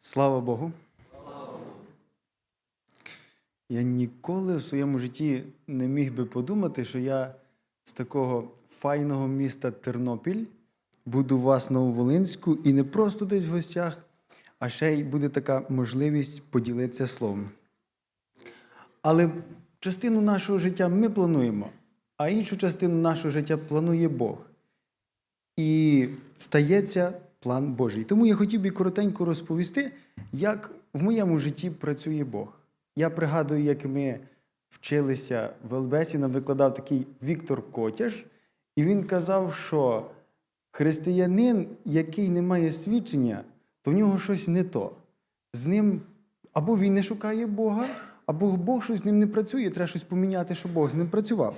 Слава Богу. Я ніколи в своєму житті не міг би подумати, що я з такого файного міста Тернопіль буду у вас Нововолинську і не просто десь в гостях, а ще й буде така можливість поділитися словом. Але частину нашого життя ми плануємо, а іншу частину нашого життя планує Бог. І стається план Божий. Тому я хотів би коротенько розповісти, як в моєму житті працює Бог. Я пригадую, як ми вчилися в ЛБСі, нам викладав такий Віктор Котяш, і він казав, що християнин, який не має свідчення, то в нього щось не то. З ним або він не шукає Бога, або Бог щось з ним не працює, треба щось поміняти, щоб Бог з ним працював.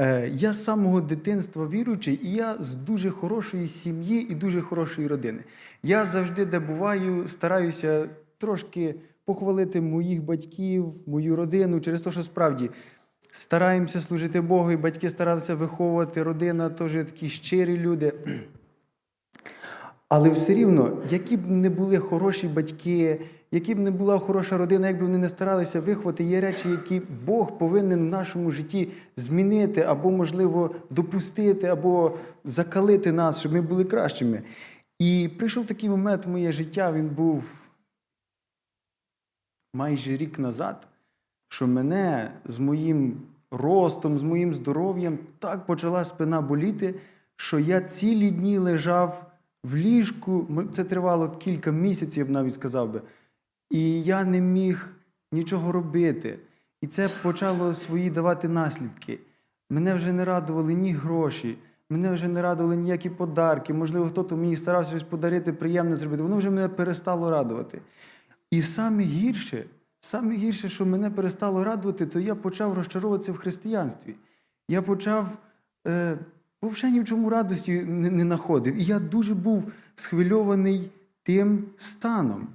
Е, Я з самого дитинства віруючий, і я з дуже хорошої сім'ї і дуже хорошої родини. Я завжди, де буваю, стараюся трошки похвалити моїх батьків, мою родину через те, що справді стараємося служити Богу, і батьки старалися виховувати, родина теж такі щирі люди. Але все рівно, які б не були хороші батьки, які б не була хороша родина, як би вони не старалися виховати, є речі, які Бог повинен в нашому житті змінити, або, можливо, допустити, або закалити нас, щоб ми були кращими. І прийшов такий момент в моє життя, він був майже рік назад, що мене з моїм ростом, з моїм здоров'ям так почала спина боліти, що я цілі дні лежав в ліжку. Це тривало кілька місяців, я б навіть сказав би. І я не міг нічого робити. І це почало свої давати наслідки. Мене вже не радували ні гроші, мене вже не радували ніякі подарки. Можливо, хтось мені старався щось подарити, приємне зробити. Воно вже мене перестало радувати. І саме гірше, саме гірше, що мене перестало радувати, то я почав розчаровуватися в християнстві. Я почав е, взагалі ні в чому радості не знаходив. І я дуже був схвильований тим станом.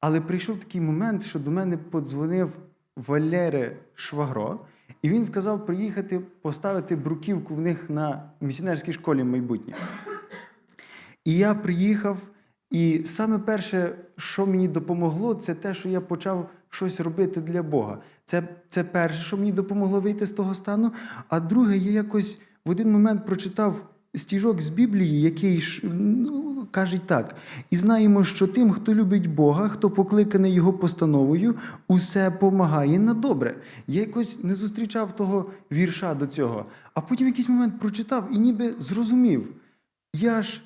Але прийшов такий момент, що до мене подзвонив Валере Швагро, і він сказав приїхати поставити бруківку в них на місіонерській школі майбутнє. І я приїхав, і саме перше, що мені допомогло, це те, що я почав щось робити для Бога. Це, це перше, що мені допомогло вийти з того стану. А друге, я якось в один момент прочитав стіжок з Біблії, який ну, каже так: і знаємо, що тим, хто любить Бога, хто покликаний Його постановою, усе помагає на добре. Я якось не зустрічав того вірша до цього. А потім якийсь момент прочитав і ніби зрозумів. Я ж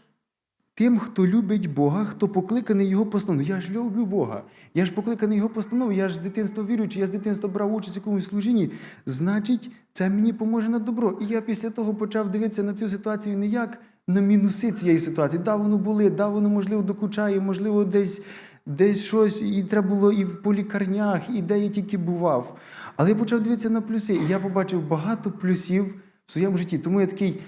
тим, хто любить Бога, хто покликаний Його постановою. Я ж люблю Бога. Я ж покликаний Його постановою, я ж з дитинства віруючий, я з дитинства брав участь в якомусь служінні. Значить, це мені поможе на добро. І я після того почав дивитися на цю ситуацію не як на мінуси цієї ситуації. Да, воно були, да, воно, можливо, докучає, можливо, десь, десь щось, і треба було і в полікарнях, і де я тільки бував. Але я почав дивитися на плюси, і я побачив багато плюсів в своєму житті. Тому я такий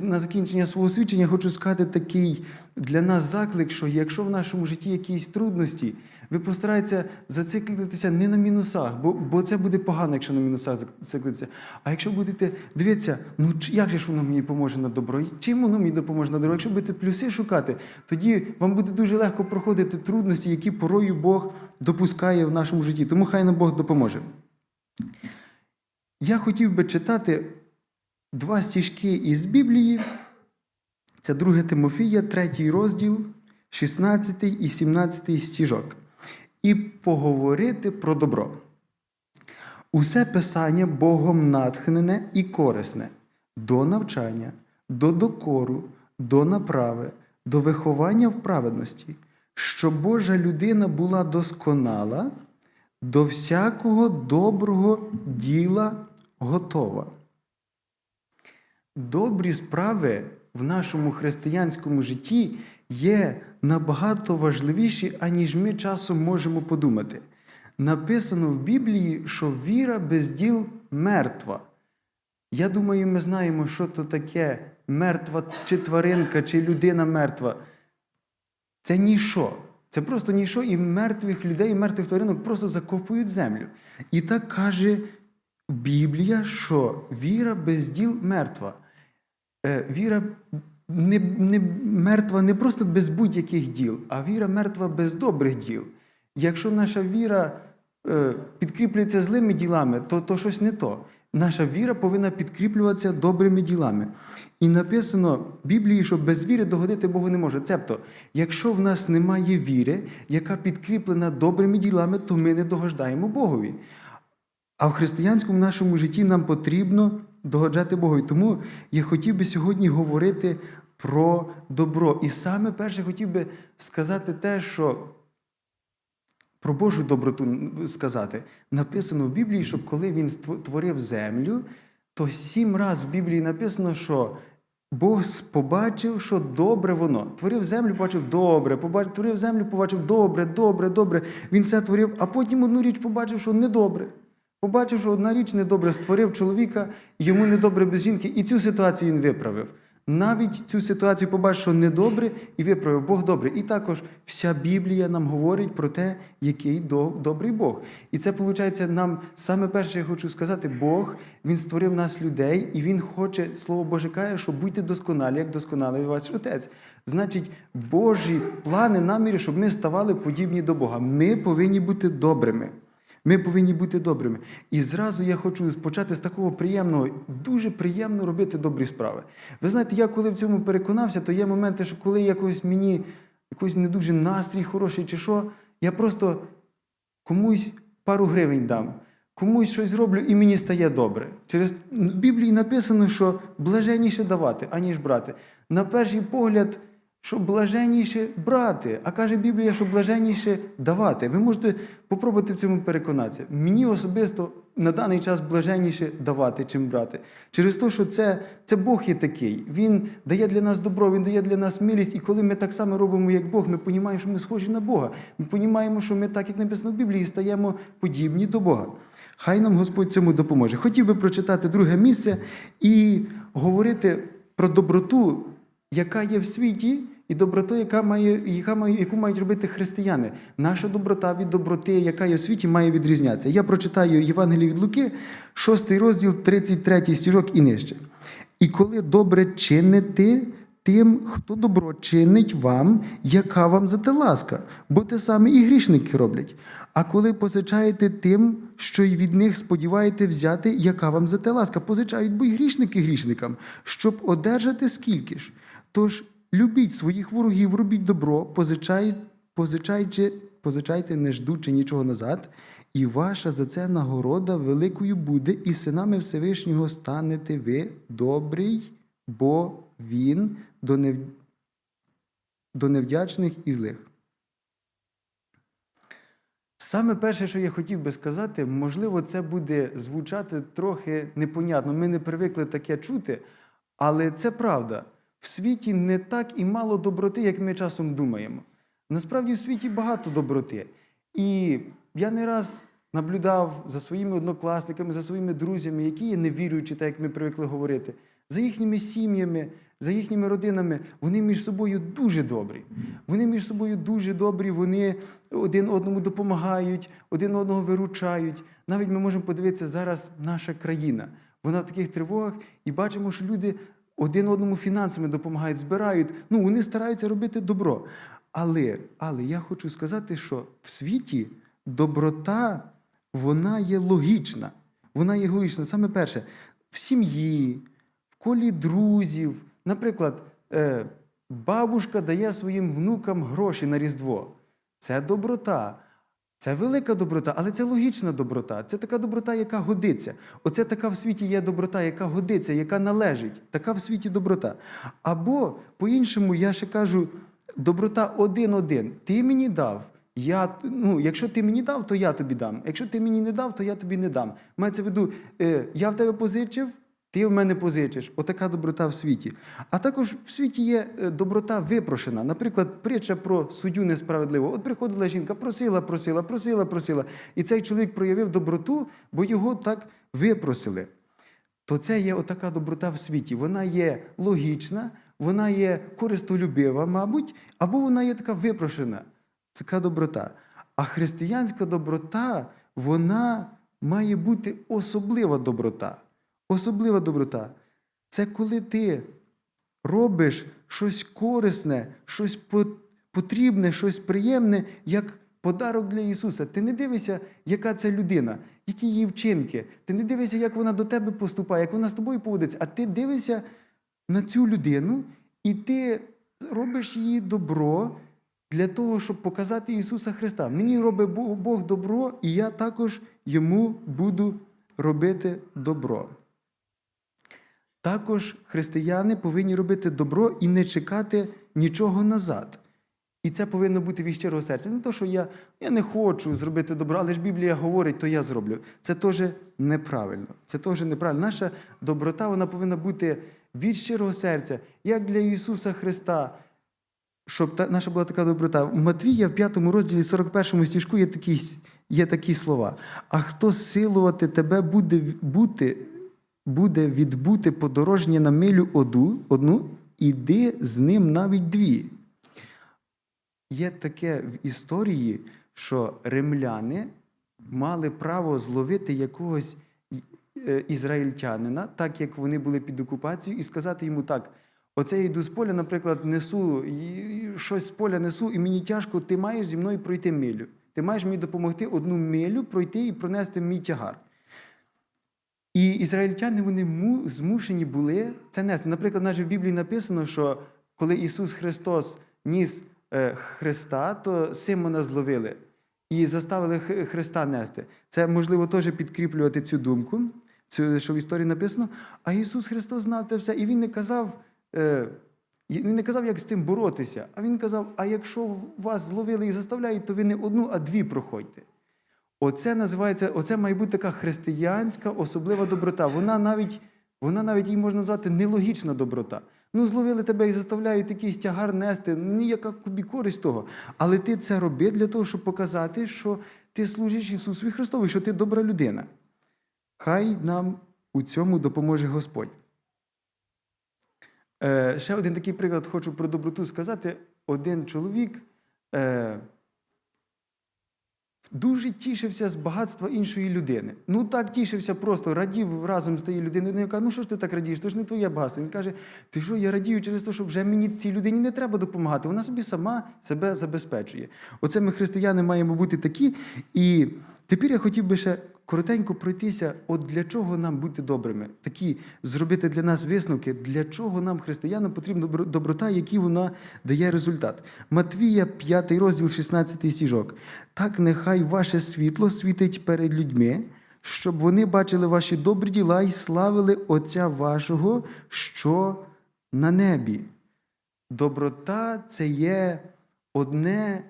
на закінчення свого свідчення хочу сказати такий для нас заклик, що якщо в нашому житті якісь трудності, ви постарайтеся зациклитися не на мінусах, бо, бо це буде погано, якщо на мінусах зациклитися. А якщо будете дивитися, ну як же ж воно мені поможе на добро? Чим воно мені допоможе на добро? Якщо будете плюси шукати, тоді вам буде дуже легко проходити трудності, які порою Бог допускає в нашому житті. Тому хай нам Бог допоможе. Я хотів би читати два стіжки із Біблії. Це 2 Тимофія, 3 розділ, 16 і 17 стіжок. І поговорити про добро. Усе писання Богом натхнене і корисне до навчання, до докору, до направи, до виховання в праведності, щоб Божа людина була досконала, до всякого доброго діла готова. Добрі справи в нашому християнському житті є набагато важливіші, аніж ми часом можемо подумати. Написано в Біблії, що віра без діл мертва. Я думаю, ми знаємо, що то таке мертва чи тваринка, чи людина мертва. Це ніщо. Це просто ніщо, і мертвих людей, і мертвих тваринок просто закопують землю. І так каже Біблія, що віра без діл мертва. Е, Віра не, не мертва не просто без будь-яких діл, а віра мертва без добрих діл. Якщо наша віра е, підкріплюється злими ділами, то, то щось не то. Наша віра повинна підкріплюватися добрими ділами. І написано в Біблії, що без віри догодити Богу не може. Цебто, якщо в нас немає віри, яка підкріплена добрими ділами, то ми не догождаємо Богові. А в християнському нашому житті нам потрібно догоджати Богу. Тому я хотів би сьогодні говорити про добро. І саме перше хотів би сказати те, що про Божу доброту сказати. Написано в Біблії, що коли він творив землю, то сім разів в Біблії написано, що Бог побачив, що добре воно. Творив землю, побачив добре, побачив, творив землю, побачив добре, добре, добре. Він все творив, а потім одну річ побачив, що недобре. Побачив, що одна річ недобре створив чоловіка, йому недобре без жінки, і цю ситуацію він виправив. Навіть цю ситуацію побачив, що недобре, і виправив Бог добре. І також вся Біблія нам говорить про те, який добрий Бог. І це виходить нам саме перше, я хочу сказати, Бог Він створив нас людей, і Він хоче, Слово Боже каже, що будьте досконалі, як досконалий ваш Отець. Значить, Божі плани, наміри, щоб ми ставали подібні до Бога. Ми повинні бути добрими. Ми повинні бути добрими. І зразу я хочу почати з такого приємного, дуже приємно робити добрі справи. Ви знаєте, я коли в цьому переконався, то є моменти, що коли якось мені якийсь не дуже настрій хороший чи що, я просто комусь пару гривень дам, комусь щось зроблю і мені стає добре. Через Біблії написано, що блаженніше давати, аніж брати. На перший погляд, що блаженніше брати, а каже Біблія, що блаженніше давати. Ви можете попробувати в цьому переконатися. Мені особисто на даний час блаженніше давати, чим брати. Через те, що це, це Бог є такий. Він дає для нас добро, Він дає для нас милість. І коли ми так само робимо, як Бог, ми розуміємо, що ми схожі на Бога. Ми розуміємо, що ми, так як написано в Біблії, стаємо подібні до Бога. Хай нам Господь цьому допоможе. Хотів би прочитати друге місце і говорити про доброту, яка є в світі, і доброту, яка має, яка має, яку мають робити християни. Наша доброта від доброти, яка є в світі, має відрізнятися. Я прочитаю Євангеліє від Луки, 6 розділ, 33 стіжок і нижче. І коли добре чините тим, хто добро чинить вам, яка вам за те ласка, бо те саме і грішники роблять. А коли позичаєте тим, що й від них сподіваєте взяти, яка вам за те ласка, позичають, бо й грішники грішникам, щоб одержати скільки ж. Тож любіть своїх ворогів, робіть добро, позичай, позичайте, позичайте, не ждучи нічого назад, і ваша за це нагорода великою буде, і синами Всевишнього станете ви добрий, бо він до, нев... до невдячних і злих. Саме перше, що я хотів би сказати, можливо, це буде звучати трохи непонятно. Ми не привикли таке чути, але це правда. В світі не так і мало доброти, як ми часом думаємо. Насправді в світі багато доброти. І я не раз наблюдав за своїми однокласниками, за своїми друзями, які є невіруючі, так як ми привикли говорити, за їхніми сім'ями, за їхніми родинами. Вони між собою дуже добрі. Вони між собою дуже добрі, вони один одному допомагають, один одного виручають. Навіть ми можемо подивитися зараз наша країна. Вона в таких тривогах і бачимо, що люди один одному фінансами допомагають, збирають. Ну, вони стараються робити добро. Але, але я хочу сказати, що в світі доброта вона є логічна. Вона є логічна. Саме перше, в сім'ї, в колі друзів. Наприклад, е, бабушка дає своїм внукам гроші на Різдво. Це доброта. Це велика доброта, але це логічна доброта. Це така доброта, яка годиться. Оце така в світі є доброта, яка годиться, яка належить. Така в світі доброта. Або, по-іншому, я ще кажу, доброта один-один. Ти мені дав. Я, ну, якщо ти мені дав, то я тобі дам. Якщо ти мені не дав, то я тобі не дам. Мається в виду, е, я в тебе позичив, ти в мене позичиш. Отака доброта в світі. А також в світі є е, доброта випрошена. Наприклад, притча про суддю несправедливого. От приходила жінка, просила, просила, просила, просила. І цей чоловік проявив доброту, бо його так випросили. То це є отака доброта в світі. Вона є логічна, вона є користолюбива, мабуть, або вона є така випрошена. Така доброта. А християнська доброта, вона має бути особлива доброта. Особлива доброта. Це коли ти робиш щось корисне, щось потрібне, щось приємне, як подарок для Ісуса. Ти не дивишся, яка це людина, які її вчинки. Ти не дивишся, як вона до тебе поступає, як вона з тобою поводиться, а ти дивишся на цю людину, і ти робиш їй добро для того, щоб показати Ісуса Христа. Мені робить Бог добро, і я також йому буду робити добро. Також християни повинні робити добро і не чекати нічого назад. І це повинно бути від щирого серця. Не то, що я, я не хочу зробити добро, але ж Біблія говорить, то я зроблю. Це теж неправильно. Це теж неправильно. Наша доброта вона повинна бути від щирого серця, як для Ісуса Христа, щоб та, наша була така доброта. У Матвія в 5 розділі 41 стіжку є такі, є такі слова. А хто силувати тебе буде, бути, буде відбути подорожнє на милю оду, одну, іди з ним навіть дві. Є таке в історії, що римляни мали право зловити якогось е, ізраїльтянина, так як вони були під окупацією, і сказати йому так: оце я йду з поля, наприклад, несу щось з поля несу, і мені тяжко, ти маєш зі мною пройти милю. Ти маєш мені допомогти одну милю пройти і пронести мій тягар. І ізраїльтяни вони змушені були це нести. Наприклад, навіть в Біблії написано, що коли Ісус Христос ніс е, Христа, то Симона зловили і заставили Христа нести. Це можливо теж підкріплювати цю думку, що в історії написано. А Ісус Христос знав те все, і Він не казав. е, Він не казав, як з цим боротися, а він казав: а якщо вас зловили і заставляють, то ви не одну, а дві проходьте. Оце називається, оце має бути така християнська особлива доброта. Вона навіть, вона навіть її можна назвати нелогічна доброта. Ну, зловили тебе і заставляють якийсь тягар нести, ніяка тобі користь того. Але ти це роби для того, щоб показати, що ти служиш Ісусу Христові, що ти добра людина. Хай нам у цьому допоможе Господь. Е, ще один такий приклад хочу про доброту сказати. Один чоловік е, дуже тішився з багатства іншої людини. Ну так тішився, просто радів разом з тією людиною. Ну, яка, ну що ж ти так радієш? То ж не твоє багатство. Він каже: ти що, я радію через те, що вже мені цій людині не треба допомагати. Вона собі сама себе забезпечує. Оце ми, християни, маємо бути такі. І тепер я хотів би ще коротенько пройтися, от для чого нам бути добрими, такі зробити для нас висновки, для чого нам, християнам, потрібна доброта, який вона дає результат. Матвія, 5 розділ, 16 стіжок. Так нехай ваше світло світить перед людьми, щоб вони бачили ваші добрі діла і славили Отця вашого, що на небі. Доброта це є одне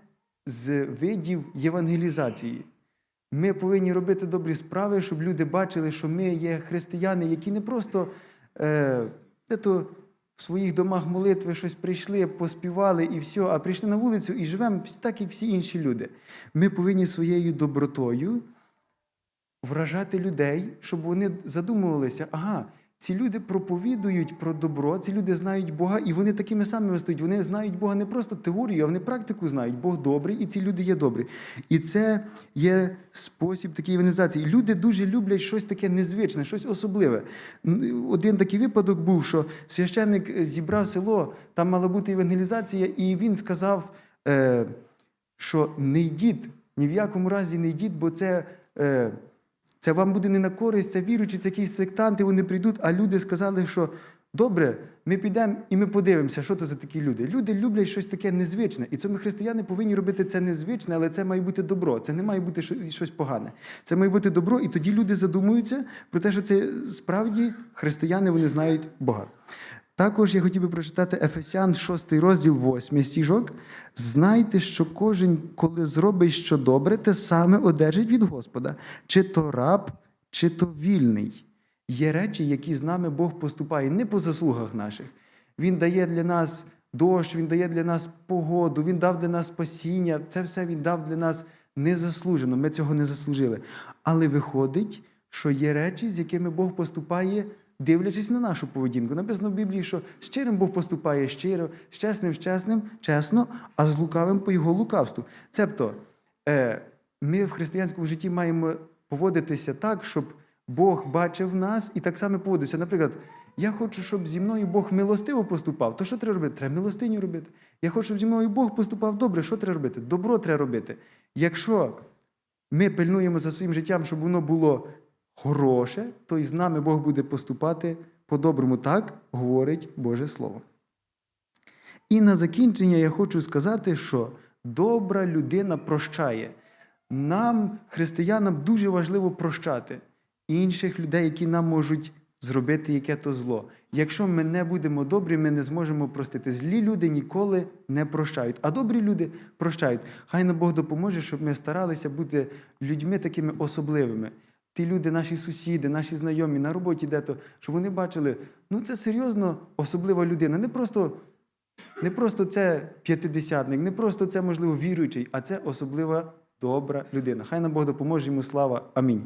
з видів євангелізації. Ми повинні робити добрі справи, щоб люди бачили, що ми є християни, які не просто е, ето, в своїх домах молитви щось прийшли, поспівали і все, а прийшли на вулицю і живемо так, як всі інші люди. Ми повинні своєю добротою вражати людей, щоб вони задумувалися, ага, ці люди проповідують про добро, ці люди знають Бога, і вони такими самими стають. Вони знають Бога не просто теорію, а вони практику знають. Бог добрий, і ці люди є добрі. І це є спосіб такої евангелізації. Люди дуже люблять щось таке незвичне, щось особливе. Один такий випадок був, що священник зібрав село, там мала бути евангелізація, і він сказав, е, що не йдіть, ні в якому разі не йдіть, бо це. Це вам буде не на користь, це віруючі, це якісь сектанти, вони прийдуть, а люди сказали, що добре, ми підемо і ми подивимося, що це за такі люди. Люди люблять щось таке незвичне. І це ми, християни, повинні робити це незвичне, але це має бути добро. Це не має бути що- щось погане. Це має бути добро, і тоді люди задумуються про те, що це справді християни вони знають Бога. Також я хотів би прочитати Ефесян 6 розділ 8 стіжок. Знайте, що кожен, коли зробить що добре, те саме одержить від Господа, чи то раб, чи то вільний. Є речі, які з нами Бог поступає не по заслугах наших. Він дає для нас дощ, Він дає для нас погоду, Він дав для нас спасіння. Це все Він дав для нас незаслужено. Ми цього не заслужили. Але виходить, що є речі, з якими Бог поступає, дивлячись на нашу поведінку. Написано в Біблії, що щирим Бог поступає щиро, з чесним, з чесним, чесно, а з лукавим по його лукавству. Цебто, е, ми в християнському житті маємо поводитися так, щоб Бог бачив нас і так само поводився. Наприклад, Я хочу, щоб зі мною Бог милостиво поступав. То що треба робити? Треба милостиню робити. Я хочу, щоб зі мною Бог поступав добре. Що треба робити? Добро треба робити. Якщо ми пильнуємо за своїм життям, щоб воно було хороше, то і з нами Бог буде поступати по-доброму. Так говорить Боже Слово. І на закінчення я хочу сказати, що добра людина прощає. Нам, християнам, дуже важливо прощати інших людей, які нам можуть зробити яке то зло. Якщо ми не будемо добрі, ми не зможемо простити. Злі люди ніколи не прощають, а добрі люди прощають. Хай нам Бог допоможе, щоб ми старалися бути людьми такими особливими. Ті люди, наші сусіди, наші знайомі на роботі, дето, щоб вони бачили, ну це серйозно особлива людина. Не просто не просто це п'ятидесятник, не просто це, можливо, віруючий, а це особлива добра людина. Хай нам Бог допоможе йому слава. Амінь.